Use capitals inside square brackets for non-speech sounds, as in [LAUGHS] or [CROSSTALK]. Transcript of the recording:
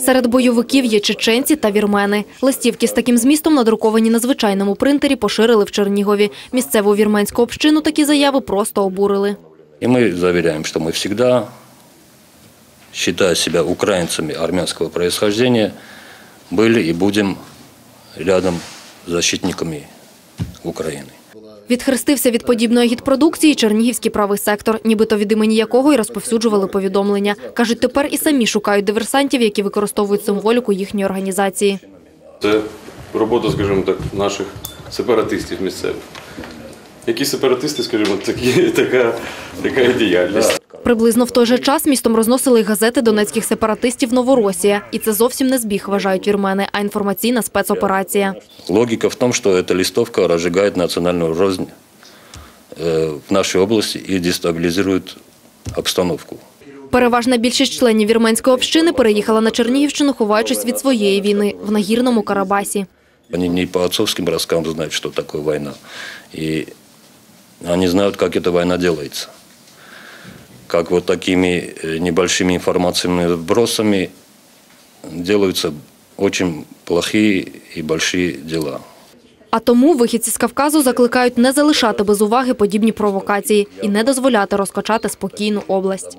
Серед бойовиків є чеченці та вірмени. Листівки з таким змістом, надруковані на звичайному принтері, поширили в Чернігові. Місцеву вірменську общину такі заяви просто обурили. И мы заверяем, что мы всегда, считая себя украинцами армянского происхождения, были и будем рядом с защитниками Украины. Відхрестився від подібної гідпродукції Чернігівський правий сектор, нібито від імені якого й розповсюджували повідомлення. Кажуть, тепер і самі шукають диверсантів, які використовують символіку їхньої організації. Це робота, скажімо так, наших сепаратистів місцевих. Які сепаратисти, скажімо, такі, [LAUGHS] така, така діяльність. Приблизно в той же час містом розносили й газети донецьких сепаратистів «Новоросія». І це зовсім не збіг, вважають вірмени, а інформаційна спецоперація. Логика в том, что эта листовка разжигает национальную рознь э, в нашей области и дестабилизирует обстановку. Переважна більшість членів вірменської общини переїхала на Чернігівщину, ховаючись від своєї війни в нагірному Карабасі. Они не по отцовским рассказам знают, что такое война. И они знают, как эта война делается. Как вот такими э, небольшими информационными вбросами делаются очень плохие и большие дела. А тому вихідці з Кавказу закликають не залишати без уваги подібні провокації і не дозволяти розкачати спокійну область.